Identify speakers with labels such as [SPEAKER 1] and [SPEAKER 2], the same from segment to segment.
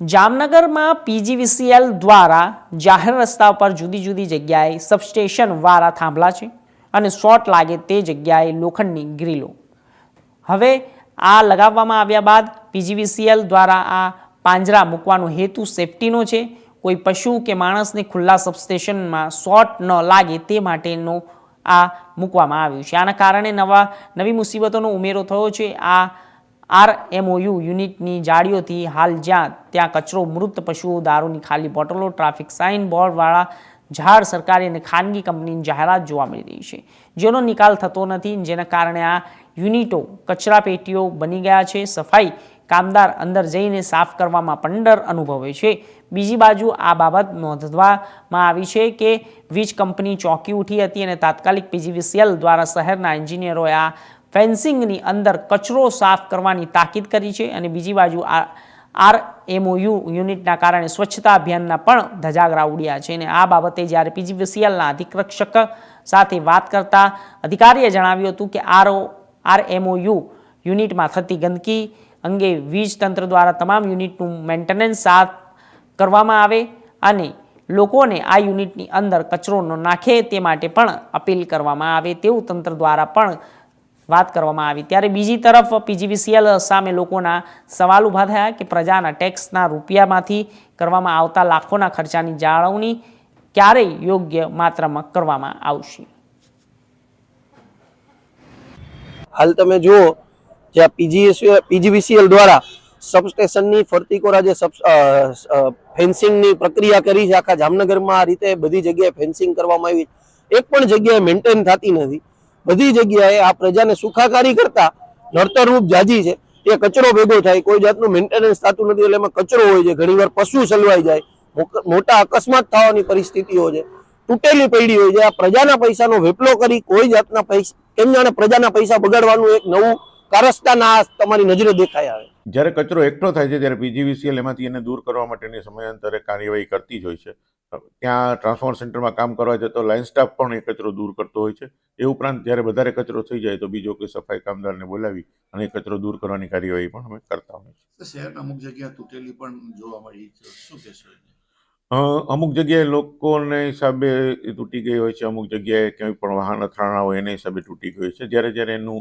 [SPEAKER 1] જામનગરમાં પીજીવીસીએલ દ્વારા જાહેર રસ્તા પર જુદી જુદી જગ્યાએ સબસ્ટેશન વાળા થાંભલા છે અને શોર્ટ લાગે તે જગ્યાએ લોખંડની ગ્રીલો. હવે આ લગાવવામાં આવ્યા બાદ પીજીવીસીએલ દ્વારા આ પાંજરા મૂકવાનો હેતુ સેફટીનો છે. કોઈ પશુ કે માણસને ખુલ્લા સબસ્ટેશનમાં શોર્ટ ન લાગે તે માટેનો આ મૂકવામાં આવ્યું છે. આના કારણે નવા, નવી મુસીબતોનો ઉમેરો થયો છે. આ આર એમઓયુ યુનિટની જાળીઓથી હાલ જ્યાં ત્યાં કચરો, મૃત પશુઓ, દારૂની ખાલી બોટલો, ટ્રાફિક સાઇન બોર્ડવાળા ઝાડ, સરકારી અને ખાનગી કંપનીની જાહેરાત જોવા મળી રહી છે. જેનો નિકાલ થતો નથી જેના કારણે આ યુનિટો કચરા પેટીઓ બની ગયા છે. સફાઈ કામદાર અંદર જઈને સાફ કરવામાં પંડર અનુભવે છે. બીજી બાજુ આ બાબત નોંધવામાં આવી છે કે વીજ કંપની ચોંકી ઉઠી હતી અને તાત્કાલિક પીજીવીસીએલ દ્વારા શહેરના એન્જિનિયરોએ આ ફેન્સિંગની અંદર કચરો સાફ કરવાની તાકીદ કરી છે અને બીજી બાજુ આ આર એમઓયુ યુનિટના કારણે સ્વચ્છતા અભિયાનના પણ ધજાગરા ઉડ્યા છે અને આ બાબતે જ્યારે પીજીવીસીએલના અધિકક્ષક સાથે વાત કરતા અધિકારીએ જણાવ્યું હતું કે આરઓ આર એમઓયુ યુનિટમાં થતી ગંદકી અંગે વીજ તંત્ર દ્વારા તમામ યુનિટનું મેન્ટેનન્સ સાફ કરવામાં આવે અને લોકોને આ યુનિટની અંદર કચરો ન નાખે તે માટે પણ અપીલ કરવામાં આવે તેવું તંત્ર દ્વારા પણ વાત કરવામાં આવી. ત્યારે બીજી તરફ પીજીવીસીએલ સામે લોકોના સવાલ ઊભા થયા કે પ્રજાના ટેક્સના રૂપિયામાંથી કરવામાં આવતા લાખોના ખર્ચાની જાળવણી ક્યારે યોગ્ય માત્રામાં કરવામાં આવશે.
[SPEAKER 2] હાલ તમે જુઓ જે પીજીવીસીએલ દ્વારા સબસ્ટેશનની ફરતી કોરા જે ફેન્સિંગની પ્રક્રિયા કરી છે, આખા જામનગરમાં આ રીતે બધી જગ્યાએ ફેન્સિંગ કરવામાં આવી. એક પણ જગ્યાએ મેન્ટેન થતી નથી. બધી જગ્યાએ આ પ્રજાને સુખાકારી કરતા નડતરરૂપ જાજી છે. એ કચરો ભેગો થાય. કોઈ જાતનું મેન્ટેનન્સ થતું નથી એટલે એમાં કચરો હોય છે. ઘણીવાર પશુ સલવાઈ જાય. મોટા અકસ્માત થવાની પરિસ્થિતિઓ છે. તૂટેલી પડી હોય છે. આ પ્રજાના પૈસાનો વેપલો કરી કોઈ જાતના પૈસા, કેમ જાણે પ્રજાના પૈસા બગાડવાનું એક નવું કારસ્તાના તમારી નજરે દેખાય આવે.
[SPEAKER 3] જ્યારે કચરો એકઠો થાય છે, ત્યારે પીજીવીસીએલ એમાંથી એને દૂર કરવા માટેની સમયાંતરે કાર્યવાહી કરતી જ હોય છે. ત્યાં ટ્રાન્સફોર્મર સેન્ટરમાં કામ કરવા જતો લાઇન સ્ટાફ પણ એ કચરો દૂર કરતો હોય છે. એ ઉપરાંત જ્યારે વધારે કચરો થઈ જાય તો બીજો કોઈ સફાઈ કામદારને બોલાવી અને કચરો દૂર કરવાની કાર્યવાહી પણ અમે કરતા હોઈએ છીએ.
[SPEAKER 4] શહેરના અમુક જગ્યા તૂટેલી પણ જોવા મળી છે. શું કહેશો
[SPEAKER 3] અમુક જગ્યાએ લોકોને હિસાબે એ તૂટી ગઈ હોય છે. અમુક જગ્યાએ ક્યાંય પણ વાહન અથડાણા હોય એના હિસાબે તૂટી ગઈ હોય છે. જ્યારે જ્યારે એનું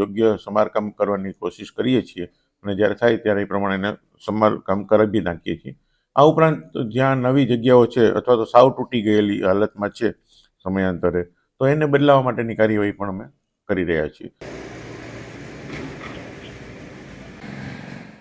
[SPEAKER 3] યોગ્ય સમારકામ કરવાની કોશિશ કરીએ છીએ અને જ્યારે થાય ત્યારે એ પ્રમાણે એને સમારકામ કરાવી નાખીએ છીએ. આ ઉપરાંત જ્યાં નવી જગ્યાઓ છે અથવા તો સાવ તૂટી ગયેલી હાલતમાં છે સમયાંતરે, તો એને બદલાવવા માટેની કાર્યવાહી પણ અમે કરી રહ્યા છીએ.